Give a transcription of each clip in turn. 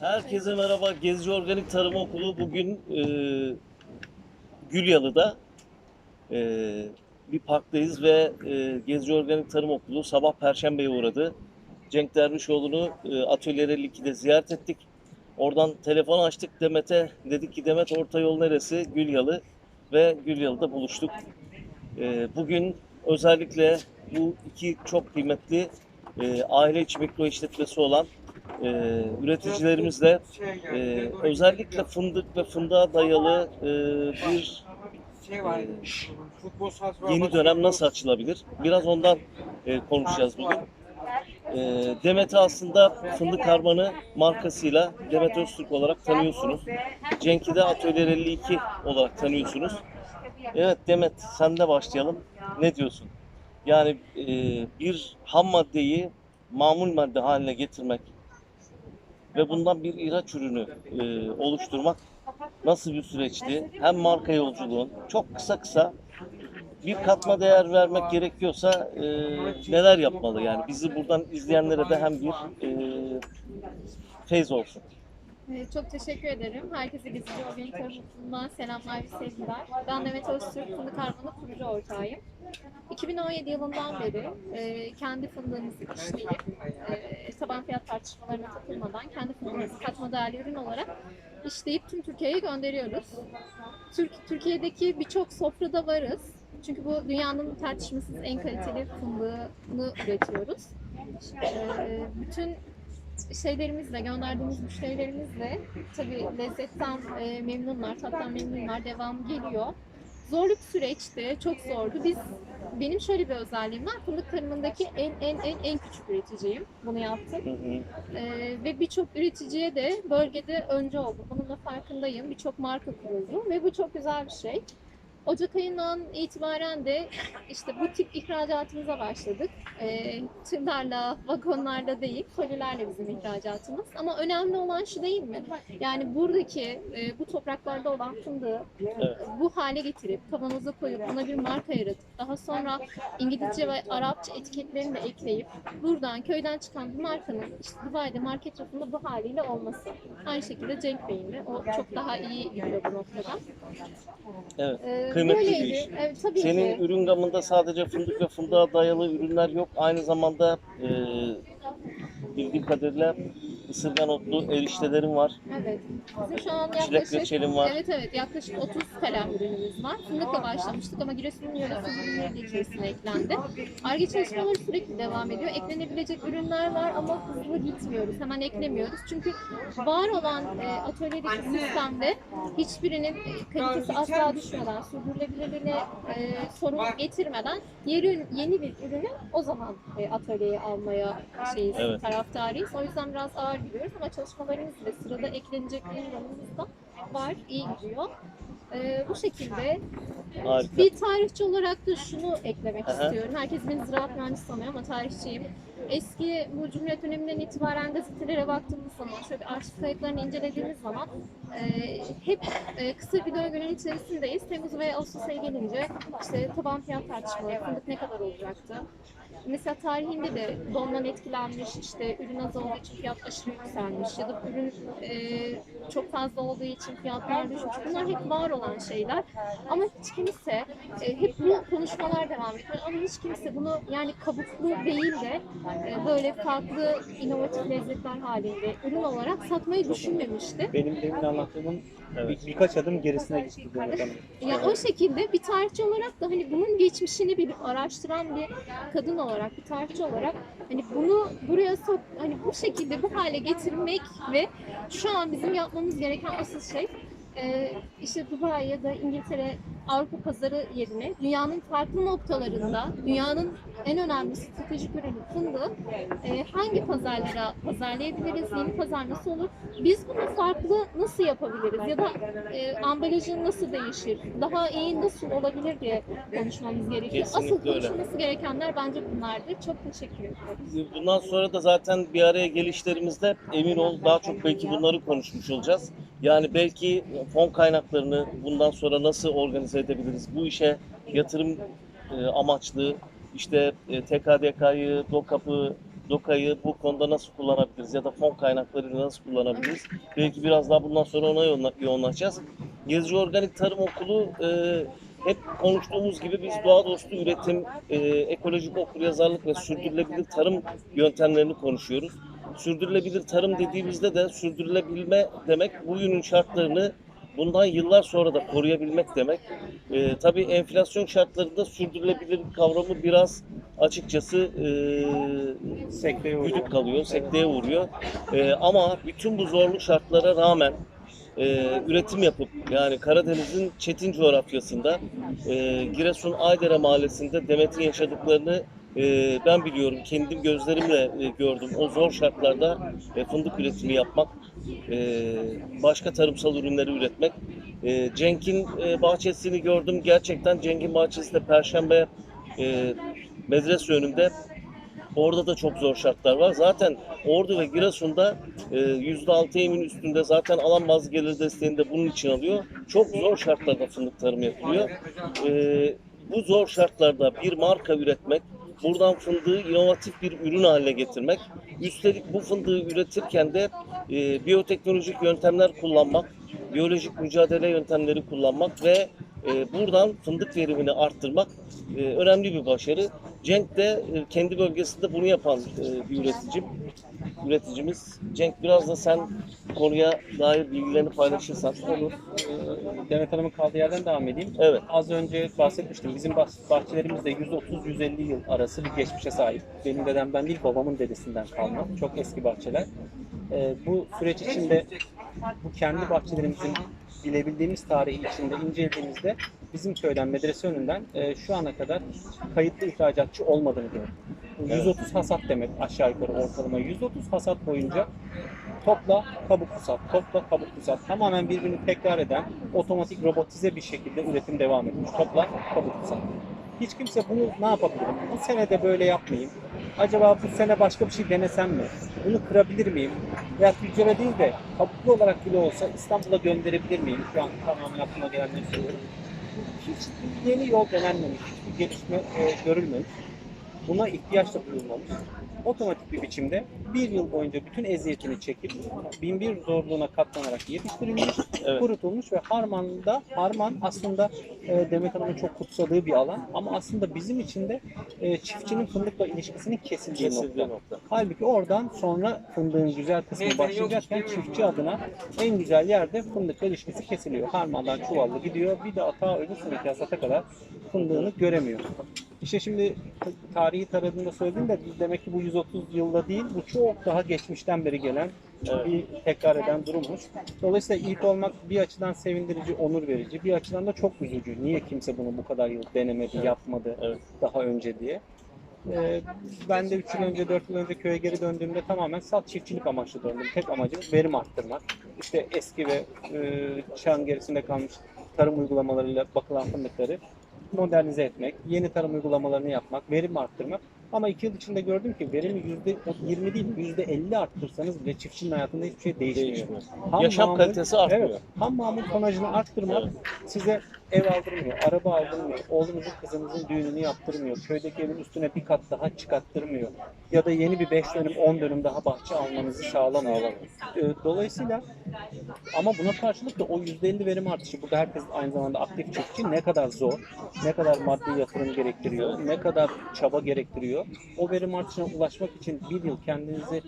Herkese merhaba. Gezici Organik Tarım Okulu bugün e, Gülyalı'da e, bir parktayız ve e, Gezici Organik Tarım Okulu sabah Perşembe'ye uğradı. Cenk Dervişoğlu'nu e, Atölyeleri 2'de ziyaret ettik. Oradan telefon açtık Demet'e. Dedik ki Demet orta yol neresi? Gülyalı. Ve Gülyalı'da buluştuk. E, bugün özellikle bu iki çok kıymetli e, aile içi mikro işletmesi olan e, üreticilerimizle e, özellikle fındık ve fındığa dayalı e, bir e, yeni dönem nasıl açılabilir? Biraz ondan e, konuşacağız bugün. E, Demet'i aslında Fındık Harmanı markasıyla Demet Öztürk olarak tanıyorsunuz. Cenk'i de Atölye 52 olarak tanıyorsunuz. Evet Demet sende başlayalım. Ne diyorsun? Yani e, bir ham maddeyi mamul madde haline getirmek ve bundan bir ihraç ürünü e, oluşturmak nasıl bir süreçti? Hem marka yolculuğun çok kısa kısa bir katma değer vermek gerekiyorsa e, neler yapmalı yani bizi buradan izleyenlere de hem bir e, feyz olsun. Ee, Çok teşekkür ederim. Herkese Gezici Organik Tarım Okulu'ndan selamlar ve sevgiler. Ben Demet Öztürk, Fındık Harmanı kurucu ortağıyım. 2017 yılından beri e, kendi fındığımızı işleyip e, taban fiyat tartışmalarına takılmadan kendi fındığımızı katma değerli ürün olarak işleyip tüm Türkiye'ye gönderiyoruz. Türk, Türkiye'deki birçok sofrada varız. Çünkü bu dünyanın tartışmasız en kaliteli fındığını üretiyoruz. E, bütün şeylerimizle, gönderdiğimiz müşterilerimizle tabii lezzetten e, memnunlar, tattan memnunlar, devam geliyor. Zorlu bir süreçti, çok zordu. Biz benim şöyle bir özelliğim var. Fındık tarımındaki en en en en küçük üreticiyim. Bunu yaptım. Hı hı. Ee, ve birçok üreticiye de bölgede önce oldu. Bunun da farkındayım. Birçok marka kuruldu ve bu çok güzel bir şey. Ocak ayından itibaren de işte bu tip ihracatımıza başladık. Ee, tırlarla, vagonlarla değil, kolilerle bizim ihracatımız. Ama önemli olan şu değil mi? Yani buradaki, e, bu topraklarda olan fındığı Evet. bu hale getirip kavanoza koyup ona bir marka yaratıp daha sonra İngilizce ve Arapça etiketlerini de ekleyip buradan köyden çıkan bir markanın işte Dubai'de market rafında bu haliyle olması. Aynı şekilde Cenk Bey'in de o çok daha iyi gidiyor bu noktada. Evet. Ee, Kıymetli bir iş. Evet, tabii Senin ki. ürün gamında sadece fındık ve fındığa dayalı ürünler yok. Aynı zamanda e, bildiğim kadarıyla ısırgan otlu eriştelerin var. Evet. Bizim şu an Çilek yaklaşık reçelim var. Evet evet yaklaşık 30 kalem ürünümüz var. Fındıkla başlamıştık ama Giresun'un yöresel ürünleri de içerisine eklendi. Arge çalışmaları sürekli devam ediyor. Eklenebilecek ürünler var ama hızlı gitmiyoruz. Hemen eklemiyoruz. Çünkü var olan e, atölyedeki sistemde hiçbirinin e, kalitesi asla düşmeden, sürdürülebilirliğine e, sorun getirmeden yeni, yeni bir ürünü o zaman e, atölyeye almaya şeyiz, Evet. taraftarıyız. O yüzden biraz ağır gidiyoruz ama çalışmalarımız da sırada eklenecek ürünlerimiz de var, iyi gidiyor. Ee, bu şekilde Harika. bir tarihçi olarak da şunu eklemek Aha. istiyorum. Herkes beni ziraat mühendisi sanıyor ama tarihçiyim. Eski bu Cumhuriyet döneminden itibaren gazetelere baktığımız zaman, şöyle arşiv kayıtlarını incelediğimiz zaman e, hep e, kısa bir döngünün içerisindeyiz. Temmuz ve Ağustos'a gelince işte taban fiyat tartışmaları, fındık ne kadar olacaktı? Mesela tarihinde de dondan etkilenmiş, işte ürün az olduğu için fiyat aşırı yükselmiş ya da ürün e, çok fazla olduğu için fiyatlar düşmüş. Bunlar hep var olan şeyler. Ama hiç kimse, e, hep bu konuşmalar devam ediyor ama hiç kimse bunu yani kabuklu değil de e, böyle farklı inovatif lezzetler halinde ürün olarak satmayı düşünmemişti. Benim demin anlattığımın Evet. bir, birkaç adım gerisine gitti. Ya o şekilde bir tarihçi olarak da hani bunun geçmişini bilip araştıran bir kadın olarak, bir tarihçi olarak hani bunu buraya sok, hani bu şekilde bu hale getirmek ve şu an bizim yapmamız gereken asıl şey e, işte Dubai ya da İngiltere Avrupa pazarı yerine dünyanın farklı noktalarında dünyanın en önemli stratejik ürünü fındığı e, hangi pazarlara pazarlayabiliriz, yeni pazar nasıl olur, biz bunu farklı nasıl yapabiliriz ya da e, ambalajın nasıl değişir, daha iyi nasıl olabilir diye konuşmamız gerekiyor. Asıl Kesinlikle öyle. konuşulması gerekenler bence bunlardır. Çok teşekkür ederim. Bundan sonra da zaten bir araya gelişlerimizde emin ol daha çok belki bunları konuşmuş olacağız. Yani belki fon kaynaklarını bundan sonra nasıl organize edebiliriz? Bu işe yatırım e, amaçlı işte e, TKDK'yı, DOKAP'ı, Doka'yı bu konuda nasıl kullanabiliriz ya da fon kaynaklarını nasıl kullanabiliriz? Belki biraz daha bundan sonra ona yoğunla- yoğunlaşacağız. Gezici Organik Tarım Okulu e, hep konuştuğumuz gibi biz doğa dostu üretim, e, ekolojik okuryazarlık ve sürdürülebilir tarım yöntemlerini konuşuyoruz. Sürdürülebilir tarım dediğimizde de sürdürülebilme demek bugünün şartlarını bundan yıllar sonra da koruyabilmek demek. E, tabii enflasyon şartlarında sürdürülebilir kavramı biraz açıkçası e, Sekteye güdük kalıyor, sekteye uğruyor. E, ama bütün bu zorlu şartlara rağmen e, üretim yapıp yani Karadeniz'in çetin coğrafyasında e, Giresun Aydere mahallesinde Demet'in yaşadıklarını e, ben biliyorum. Kendim gözlerimle e, gördüm. O zor şartlarda e, fındık üretimi yapmak, e, başka tarımsal ürünleri üretmek. E, Cenk'in bahçesini gördüm. Gerçekten Cenk'in bahçesi de Perşembe e, medrese önünde. Orada da çok zor şartlar var. Zaten Ordu ve Giresun'da e, %6 emin üstünde zaten alan bazı gelir desteğini de bunun için alıyor. Çok zor şartlarda fındık tarımı yapılıyor. Bu zor şartlarda bir marka üretmek, buradan fındığı inovatif bir ürün haline getirmek, üstelik bu fındığı üretirken de e, biyoteknolojik yöntemler kullanmak, biyolojik mücadele yöntemleri kullanmak ve e, buradan fındık verimini arttırmak e, önemli bir başarı. Cenk de e, kendi bölgesinde bunu yapan e, bir üreticim. Üreticimiz. Cenk biraz da sen konuya dair bilgilerini paylaşırsan. Olur. Ee, Demet Hanım'ın kaldığı yerden devam edeyim. Evet. Az önce bahsetmiştim. Bizim bah- bahçelerimizde 130-150 yıl arası bir geçmişe sahip. Benim dedemden değil, babamın dedesinden kalma. Çok eski bahçeler. Ee, bu süreç içinde bu kendi bahçelerimizin bilebildiğimiz tarihi içinde incelediğimizde bizim köyden, medrese önünden e, şu ana kadar kayıtlı ihracatçı olmadığını gördük. Bu Evet. 130 hasat demek aşağı yukarı ortalama. 130 hasat boyunca topla kabuklu sat, topla kabuklu sat. Tamamen birbirini tekrar eden otomatik robotize bir şekilde üretim devam etmiş. Topla kabuklu sat. Hiç kimse bunu ne yapabilirim? Bu sene de böyle yapmayayım. Acaba bu sene başka bir şey denesem mi? Bunu kırabilir miyim? Veya tüccara değil de kabuklu olarak bile olsa İstanbul'a gönderebilir miyim? Şu an tamamen aklıma gelenleri söylüyorum. Hiçbir yeni yol denenmemiş, hiçbir gelişme e, görülmemiş. Buna ihtiyaç da duyulmamış. Otomatik bir biçimde bir yıl boyunca bütün eziyetini çekip bin bir zorluğuna katlanarak yetiştirilmiş, Evet. kurutulmuş ve harmanda, harman aslında e, Demet Hanım'ın çok kutsadığı bir alan ama aslında bizim için de e, çiftçinin fındıkla ilişkisinin kesildiği, Kesildiği nokta. nokta. Halbuki oradan sonra fındığın güzel kısmı başlayacakken çiftçi adına en güzel yerde fındıkla ilişkisi kesiliyor. Harmandan çuvallı gidiyor bir de ta öbür seneki hasata kadar fındığını göremiyor. İşte şimdi tarihi taradığında söylediğimde demek ki bu 130 yılda değil bu çok daha geçmişten beri gelen Evet. bir tekrar eden durummuş. Dolayısıyla ilk olmak bir açıdan sevindirici, onur verici, bir açıdan da çok üzücü. Niye kimse bunu bu kadar yıl denemedi, Evet. yapmadı Evet. daha önce diye. Ee, ben de 3 yıl önce, 4 yıl önce köye geri döndüğümde tamamen salt çiftçilik amaçlı döndüm. Tek amacım verim arttırmak. İşte eski ve e, çağın gerisinde kalmış tarım uygulamalarıyla bakılan fındıkları modernize etmek, yeni tarım uygulamalarını yapmak, verim arttırmak. Ama 2 yıl içinde gördüm ki verimi %20 değil, %50 arttırsanız bile çiftçinin hayatında hiçbir şey değişmiyor. Değişmiyor. Ham Yaşam mamul- kalitesi artmıyor. Evet, ham mamul tonajını arttırmak size ev aldırmıyor, araba aldırmıyor, oğlunuzun kızınızın düğününü yaptırmıyor, köydeki evin üstüne bir kat daha çıkarttırmıyor ya da yeni bir 5 dönüm 10 dönüm daha bahçe almanızı sağlamıyor. Ee, Dolayısıyla ama buna karşılık da o %50 verim artışı burada herkes aynı zamanda aktif çiftçi ne kadar zor, ne kadar maddi yatırım gerektiriyor, ne kadar çaba gerektiriyor. O verim artışına ulaşmak için bir yıl kendinizi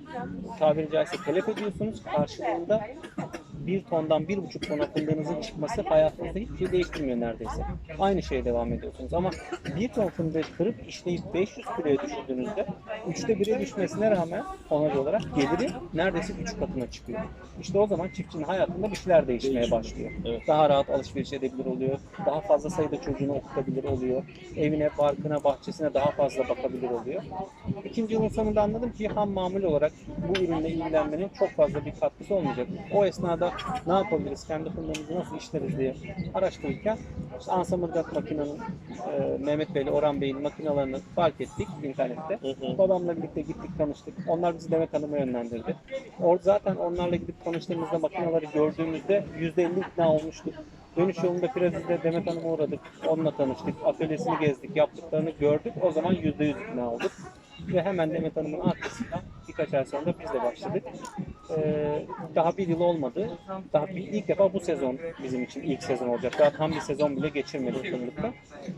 tabiri caizse telef ediyorsunuz. Karşılığında bir tondan bir buçuk tona fındığınızın çıkması hayatınızda hiçbir şey değiştirmiyor neredeyse. Aynı şeye devam ediyorsunuz ama bir ton fındığı kırıp işleyip 500 kiloya düşürdüğünüzde üçte bire düşmesine rağmen tonaj olarak geliri neredeyse üç katına çıkıyor. İşte o zaman çiftçinin hayatında bir şeyler değişmeye başlıyor. Evet. Daha rahat alışveriş edebilir oluyor. Daha fazla sayıda çocuğunu okutabilir oluyor. Evine, parkına, bahçesine daha fazla bakabilir oluyor. İkinci yılın sonunda anladım ki ham mamul olarak bu ürünle ilgilenmenin çok fazla bir katkısı olmayacak. O esnada ne yapabiliriz, kendi fındığımızı nasıl işleriz diye araştırırken işte Ansamırgat makinenin e, Mehmet Bey ile Orhan Bey'in makinalarını fark ettik internette. Hı hı. Babamla birlikte gittik tanıştık. Onlar bizi Demet Hanım'a yönlendirdi. Or zaten onlarla gidip tanıştığımızda makinaları gördüğümüzde %50 ikna olmuştuk. Dönüş yolunda Kiraziz'de Demet Hanım'a uğradık. Onunla tanıştık. Atölyesini gezdik. Yaptıklarını gördük. O zaman %100 ikna olduk. Ve hemen Demet Hanım'ın arkasından birkaç ay sonra biz de başladık. Ee, daha bir yıl olmadı. Daha bir, ilk defa bu sezon bizim için ilk sezon olacak. Daha tam bir sezon bile geçirmedik fındıkta.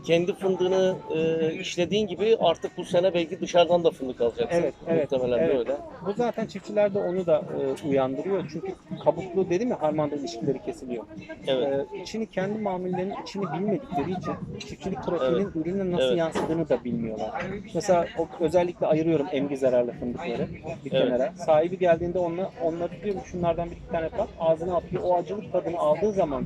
Kendi fındığını e, işlediğin gibi artık bu sene belki dışarıdan da fındık alacaksın. Evet, evet, Muhtemelen evet. de öyle. Bu zaten çiftçilerde onu da e, uyandırıyor. Çünkü kabuklu dedim ya harmanda ilişkileri kesiliyor. Evet. Ee, içini kendi mamullerinin içini bilmedikleri için çiftçilik pratiğinin ürüne nasıl Evet. yansıdığını da bilmiyorlar. Mesela o, özellikle ayırıyorum emgi zararlı fındıkları bir Evet. kenara. Sahibi geldiğinde onunla, onları diyorum şunlardan bir iki tane tat ağzına atıyor. O acılık tadını aldığı zaman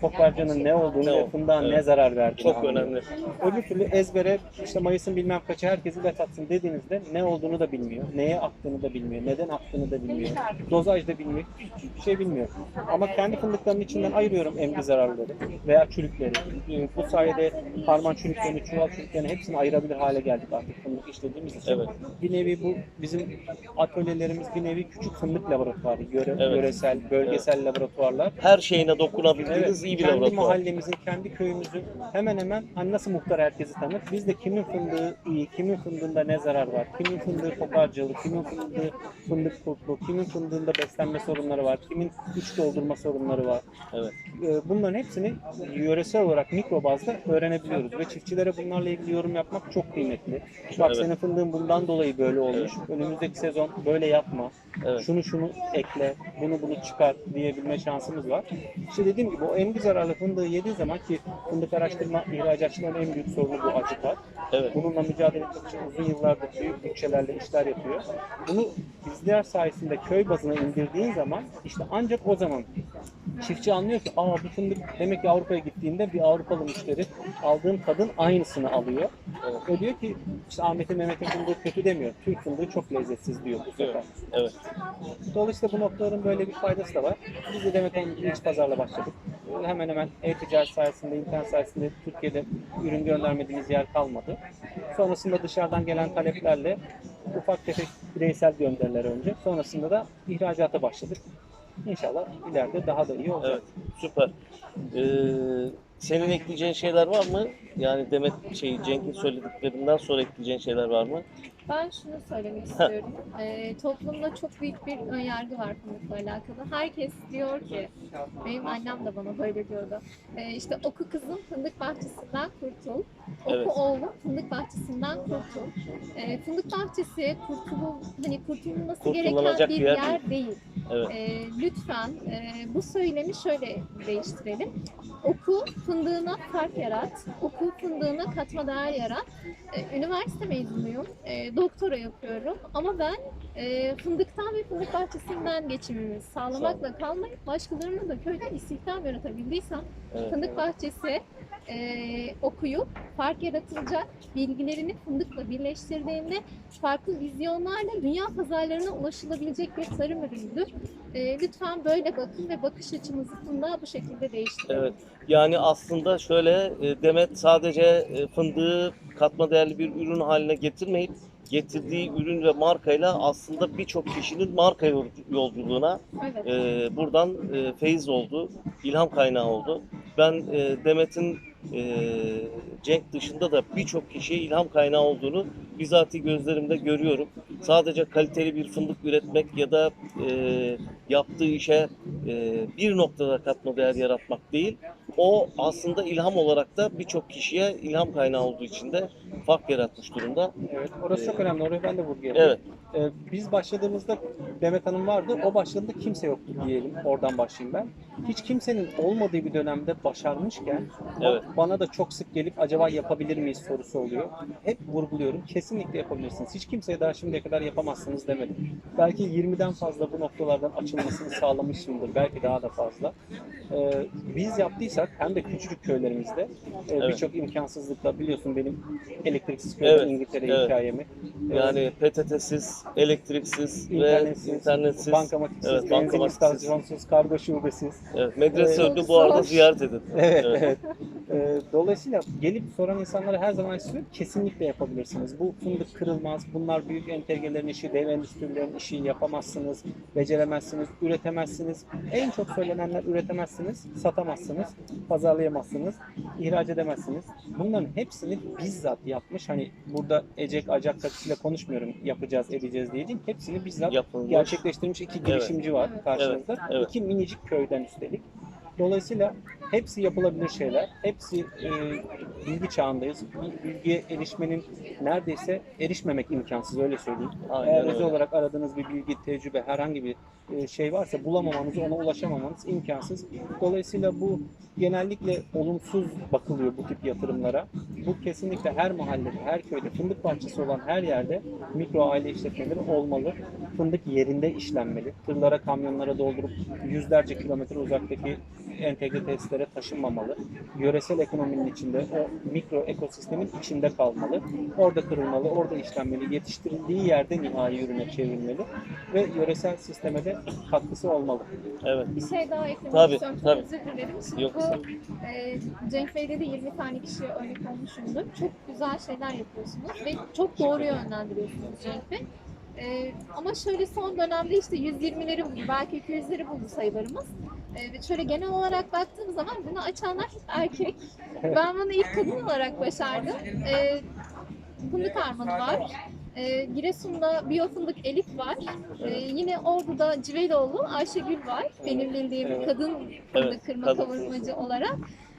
koparcanın ne olduğunu Ne fındığın Evet. ne zarar verdiğini Çok anlıyor. önemli. Öbür türlü ezbere işte Mayıs'ın bilmem kaçı herkes ilaç atsın dediğinizde ne olduğunu da bilmiyor. Neye attığını da bilmiyor. Neden attığını da bilmiyor. Dozaj da bilmiyor. Hiçbir şey bilmiyor. Ama kendi fındıklarının içinden ayırıyorum emgi zararları veya çürükleri. Ee, Bu sayede harman çürüklerini, çuval çürüklerini hepsini ayırabilir hale geldik artık fındık işlediğimiz için. Evet. Bir nevi bu bizim atölyelerimiz bir nevi küçük fındık laboratuvarı. Yöre, Evet. yöresel, bölgesel laboratuvarlar. Her şeyine dokunabildiğiniz iyi bir kendi laboratuvar. mahallemizin, kendi köyümüzün hemen hemen hani nasıl muhtar herkesi tanır. Biz de kimin fındığı iyi, kimin fındığında ne zarar var, kimin fındığı koparcalı, kimin fındığı fındık kurtlu, kimin fındığında beslenme sorunları var, kimin iç doldurma sorunları var. Evet. Ee, Bunların hepsini yöresel olarak mikro bazda öğrenebiliyoruz ve çiftçilere bunlarla ilgili yorum yapmak çok kıymetli. Bak Evet. senin fındığın bundan dolayı böyle olmuş. Önümüzdeki sezon böyle yapma. Evet. Şunu şunu ekle, bunu bunu çıkar diyebilme şansımız var. İşte dediğim gibi o emgi zararlı fındığı yediği zaman ki fındık araştırma ihracatçıların en büyük sorunu bu acı tat. Evet. Bununla mücadele etmek için uzun yıllardır büyük bütçelerle işler yapıyor. Bunu bizler sayesinde köy bazına indirdiğin zaman işte ancak o zaman çiftçi anlıyor ki aa bu fındık demek ki Avrupa'ya gittiğinde bir Avrupalı müşteri aldığım tadın aynısını alıyor. Ve diyor ki işte Ahmet'in Mehmet'in fındığı kötü demiyor. Türk fındığı çok lezzetsiz diyor bu sefer. Evet. Dolayısıyla bu noktaların böyle bir faydası da var. Biz de Demet Hanım iç pazarla başladık. Hemen hemen e-ticaret sayesinde, internet sayesinde Türkiye'de ürün göndermediğimiz yer kalmadı. Sonrasında dışarıdan gelen taleplerle ufak tefek bireysel gönderiler önce. Sonrasında da ihracata başladık. İnşallah ileride daha da iyi olacak. Evet. Süper. Ee, senin ekleyeceğin şeyler var mı? Yani Demet şey Cenk'in söylediklerinden sonra ekleyeceğin şeyler var mı? Ben şunu söylemek istiyorum. Ee, toplumda çok büyük bir önyargı var fındıkla alakalı. Herkes diyor ki, benim annem de bana böyle diyordu. Ee, işte oku kızım fındık bahçesinden kurtul. Oku Evet. oğlum fındık bahçesinden kurtul. Ee, fındık bahçesi kurtulul, hani kurtulması gereken bir bir yer yer, değil. Evet. Ee, lütfen e, bu söylemi şöyle değiştirelim. Oku fındığına fark yarat. Oku fındığına katma değer yarat. Ee, üniversite mezunuyum. Ee, doktora yapıyorum. Ama ben e, fındıktan ve fındık bahçesinden geçimimi sağlamakla kalmayıp başkalarına da köyde istihdam yaratabildiysem Evet. fındık bahçesi e, okuyup fark yaratılacak bilgilerini fındıkla birleştirdiğinde farklı vizyonlarla dünya pazarlarına ulaşılabilecek bir tarım ürünüdür. E, lütfen böyle bakın ve bakış açımızı fındığa bu şekilde değiştirelim. Evet. Yani aslında şöyle e, Demet sadece e, fındığı katma değerli bir ürün haline getirmeyip getirdiği ürün ve markayla aslında birçok kişinin marka yol- yolculuğuna Evet. e, buradan e, feyiz oldu, ilham kaynağı oldu. Ben e, Demet'in e, Cenk dışında da birçok kişiye ilham kaynağı olduğunu bizatihi gözlerimde görüyorum. Sadece kaliteli bir fındık üretmek ya da e, yaptığı işe e, bir noktada katma değer yaratmak değil. O aslında ilham olarak da birçok kişiye ilham kaynağı olduğu için de fark yaratmış durumda. Evet, orası çok önemli. Orayı ben de vurgu yapayım. Evet, Ee, biz başladığımızda Demet Hanım vardı. O başladığında kimse yoktu diyelim. Oradan başlayayım ben. Hiç kimsenin olmadığı bir dönemde başarmışken Evet. bana da çok sık gelip acaba yapabilir miyiz sorusu oluyor. Hep vurguluyorum. Kesinlikle yapabilirsiniz. Hiç kimseye daha şimdiye kadar yapamazsınız demedim. Belki 20'den fazla bu noktalardan açılmasını sağlamışımdır. Belki daha da fazla. Ee, biz yaptıysak hem de küçücük köylerimizde e, Evet. birçok imkansızlıkla biliyorsun benim elektriksiz köyde Evet, İngiltere evet. hikayemi. Yani PTT'siz, elektriksiz İnternetsiz, ve internetsiz. bankamatiksiz, Evet, benzin bankamatiksiz. istasyonsuz, kargo şubesiz. Evet, medrese önünü bu arada ziyaret edin. Evet, Evet. Dolayısıyla gelip soran insanlara her zaman istiyorum kesinlikle yapabilirsiniz. Bu fındık kırılmaz. Bunlar büyük entegrelerin işi, dev endüstrilerin işi yapamazsınız, beceremezsiniz, üretemezsiniz. En çok söylenenler üretemezsiniz, satamazsınız, pazarlayamazsınız, ihraç edemezsiniz. Bunların hepsini bizzat yapmış. Hani burada ecek acak takısıyla konuşmuyorum yapacağız edeceğiz diye değil. Hepsini bizzat Yapılmış. gerçekleştirmiş iki girişimci var Evet. karşınızda. Evet, evet. İki minicik köyden üstelik. Dolayısıyla hepsi yapılabilir şeyler. Hepsi e, bilgi çağındayız. Bilgiye erişmenin neredeyse erişmemek imkansız öyle söyleyeyim. Aynen Eğer öyle. özel olarak aradığınız bir bilgi, tecrübe, herhangi bir e, şey varsa bulamamanız, ona ulaşamamanız imkansız. Dolayısıyla bu genellikle olumsuz bakılıyor bu tip yatırımlara. Bu kesinlikle her mahallede, her köyde, fındık bahçesi olan her yerde mikro aile işletmeleri olmalı. Fındık yerinde işlenmeli. Tırlara, kamyonlara doldurup yüzlerce kilometre uzaktaki entegre tesislere taşınmamalı. Yöresel ekonominin içinde, o mikro ekosistemin içinde kalmalı. Orada kırılmalı, orada işlenmeli, yetiştirildiği yerde nihai ürüne çevrilmeli ve yöresel sisteme de katkısı olmalı. Evet. Bir şey daha eklemek Tabii, istiyorum. Tabii. özür dilerim. Şimdi Yok, bu e, Cenk Bey'de de 20 tane kişiye örnek olmuşumdur. Çok güzel şeyler yapıyorsunuz ve çok doğru yönlendiriyorsunuz Cenk Bey. E, ama şöyle son dönemde işte 120'leri buldu, belki 200'leri buldu sayılarımız. E, ve şöyle genel olarak baktığım zaman bunu açanlar hep erkek. Ben bunu ilk kadın olarak başardım. E, fındık armanı var. E, Giresun'da biyo fındık Elif var. E, yine Ordu'da Civeloğlu Ayşegül var. Benim bildiğim kadın fındık kırma kavurmacı olarak.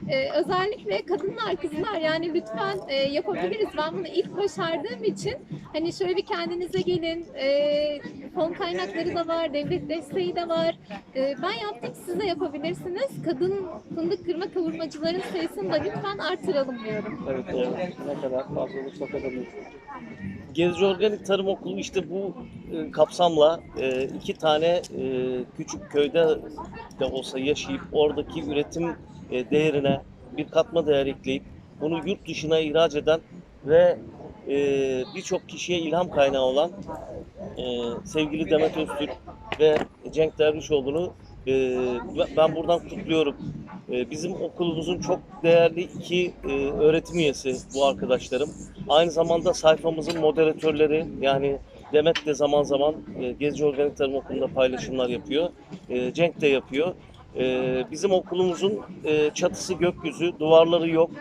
E, özellikle kadınlar, kızlar yani lütfen e, yapabiliriz. Ben bunu ilk başardığım için hani şöyle bir kendinize gelin. E, fon kaynakları da var, devlet desteği de var. E, ben yaptım, siz de yapabilirsiniz. Kadın fındık kırma kavurmacıların sayısını da lütfen artıralım diyorum. Evet, evet. ne kadar fazla olursa iyi. Gezici Organik Tarım Okulu işte bu e, kapsamla e, iki tane e, küçük köyde de olsa yaşayıp oradaki üretim e, değerine bir katma değer ekleyip bunu yurt dışına ihraç eden ve e, birçok kişiye ilham kaynağı olan sevgili Demet Öztürk ve Cenk Dervişoğlu'nu e, ben buradan kutluyorum. E, bizim okulumuzun çok değerli iki e, öğretim üyesi bu arkadaşlarım. Aynı zamanda sayfamızın moderatörleri yani Demet de zaman zaman Gezici Organik Tarım Okulu'nda paylaşımlar yapıyor. Cenk de yapıyor. Bizim okulumuzun çatısı gökyüzü, duvarları yok.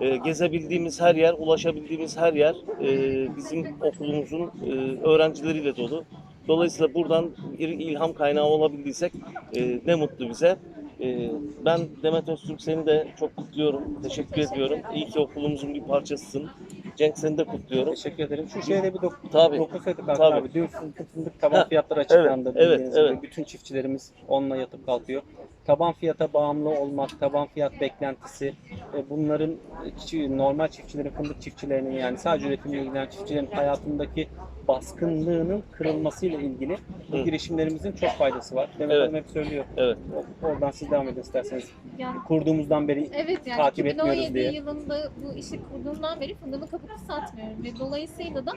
E, gezebildiğimiz her yer, ulaşabildiğimiz her yer e, bizim okulumuzun e, öğrencileriyle dolu. Dolayısıyla buradan bir ilham kaynağı olabildiysek e, ne mutlu bize. E, ben Demet Öztürk seni de çok kutluyorum. Teşekkür, Teşekkür ediyorum. İyi ki okulumuzun bir parçasısın. Cenk seni de kutluyorum. Teşekkür ederim. Şu şeyde bir dok Tabii. dokunsaydık Tabii. abi. Fındık, fındık taban fiyatları açıklandı. evet, evet. gibi. Bütün çiftçilerimiz onunla yatıp kalkıyor. Taban fiyata bağımlı olmak, taban fiyat beklentisi, e, bunların normal çiftçilerin, fındık çiftçilerinin yani sadece üretimle ilgilenen çiftçilerin hayatındaki baskınlığının kırılmasıyla ilgili bu girişimlerimizin çok faydası var. Demet Evet. Hanım hep söylüyor. Evet. Oradan siz devam edin isterseniz. Yani Kurduğumuzdan beri Evet yani takip etmiyoruz 2017 diye. yılında bu işi kurduğumdan beri fındığımı kabuklu satmıyorum ve dolayısıyla da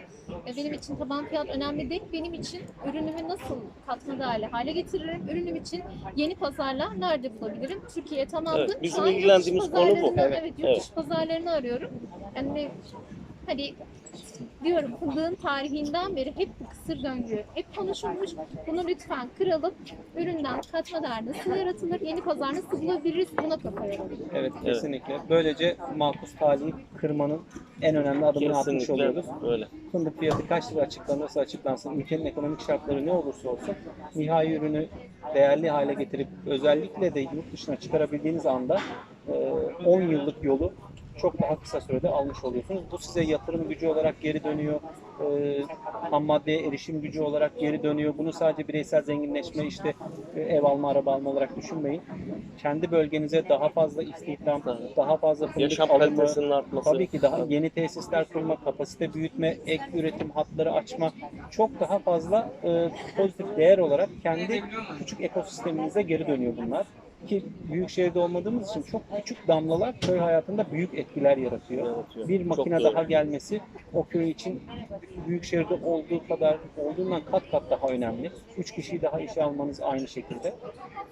e, benim için taban fiyat önemli değil. Benim için ürünümü nasıl katma değerli hale getiririm? Ürünüm için yeni pazarlar nerede bulabilirim? Türkiye tamamdır. Evet, bizim Şu an yurt ilgilendiğimiz konu bu. Evet, Evet, yurt dışı pazarlarını arıyorum. Yani hani diyorum fındığın tarihinden beri hep bu kısır döngü hep konuşulmuş. Bunu lütfen kıralım. Üründen katma değer nasıl yaratılır? Yeni pazar nasıl bulabiliriz? Buna kafa yoralım. Evet kesinlikle. Böylece makus talihi kırmanın en önemli adımını atmış Kesinlikle oluyoruz. öyle. Fındık fiyatı kaç lira açıklanırsa açıklansın, ülkenin ekonomik şartları ne olursa olsun nihai ürünü değerli hale getirip özellikle de yurt dışına çıkarabildiğiniz anda e, 10 yıllık yolu çok daha kısa sürede almış oluyorsunuz. Bu size yatırım gücü olarak geri dönüyor, e, ham maddeye erişim gücü olarak geri dönüyor. Bunu sadece bireysel zenginleşme, işte e, ev alma, araba alma olarak düşünmeyin. Kendi bölgenize daha fazla istihdam, Tabii. daha fazla fındık Yaşam alımı, kalitesinin artması. Tabii ki daha yeni tesisler kurma, kapasite büyütme, ek üretim hatları açma çok daha fazla e, pozitif değer olarak kendi küçük ekosisteminize geri dönüyor bunlar. Ki büyük şehirde olmadığımız için çok küçük damlalar köy hayatında büyük etkiler yaratıyor. Yaratıyor. Bir Çok makine doğru. daha gelmesi o köy için büyük şehirde olduğu kadar, olduğundan kat kat daha önemli. Üç kişiyi daha işe almanız aynı şekilde.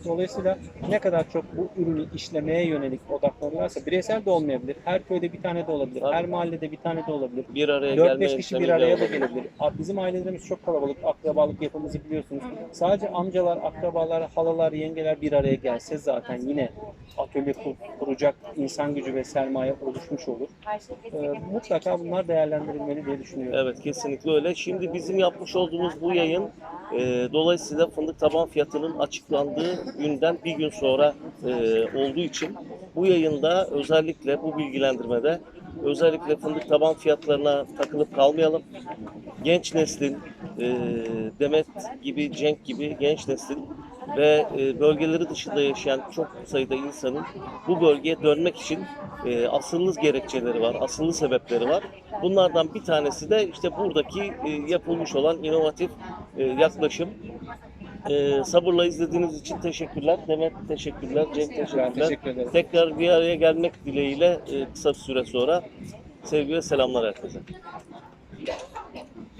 Dolayısıyla ne kadar çok bu ürünü işlemeye yönelik odaklanırlarsa bireysel de olmayabilir. Her köyde bir tane de olabilir. Her mahallede bir tane de olabilir. Bir araya gelme 4-5 kişi bir araya da gelebilir. Bizim ailelerimiz çok kalabalık. Akrabalık yapımızı biliyorsunuz. Sadece amcalar, akrabalar, halalar, yengeler bir araya gelse zaten yine atölye kur- kuracak insan gücü ve sermaye oluşmuş olur. Ee, mutlaka bunlar değerlendirilmeli diye düşünüyorum. Evet kesinlikle öyle. Şimdi bizim yapmış olduğumuz bu yayın e, dolayısıyla fındık taban fiyatının açıklandığı günden bir gün sonra e, olduğu için bu yayında özellikle bu bilgilendirmede özellikle fındık taban fiyatlarına takılıp kalmayalım. Genç neslin e, Demet gibi, Cenk gibi genç neslin ve e, bölgeleri dışında yaşayan çok sayıda insanın bu bölgeye dönmek için e, asıllı gerekçeleri var, asıllı sebepleri var. Bunlardan bir tanesi de işte buradaki e, yapılmış olan inovatif e, yaklaşım. E, sabırla izlediğiniz için teşekkürler. Demet teşekkürler, Ben teşekkürler. teşekkür ederim. Tekrar bir araya gelmek dileğiyle e, kısa bir süre sonra sevgi ve selamlar herkese.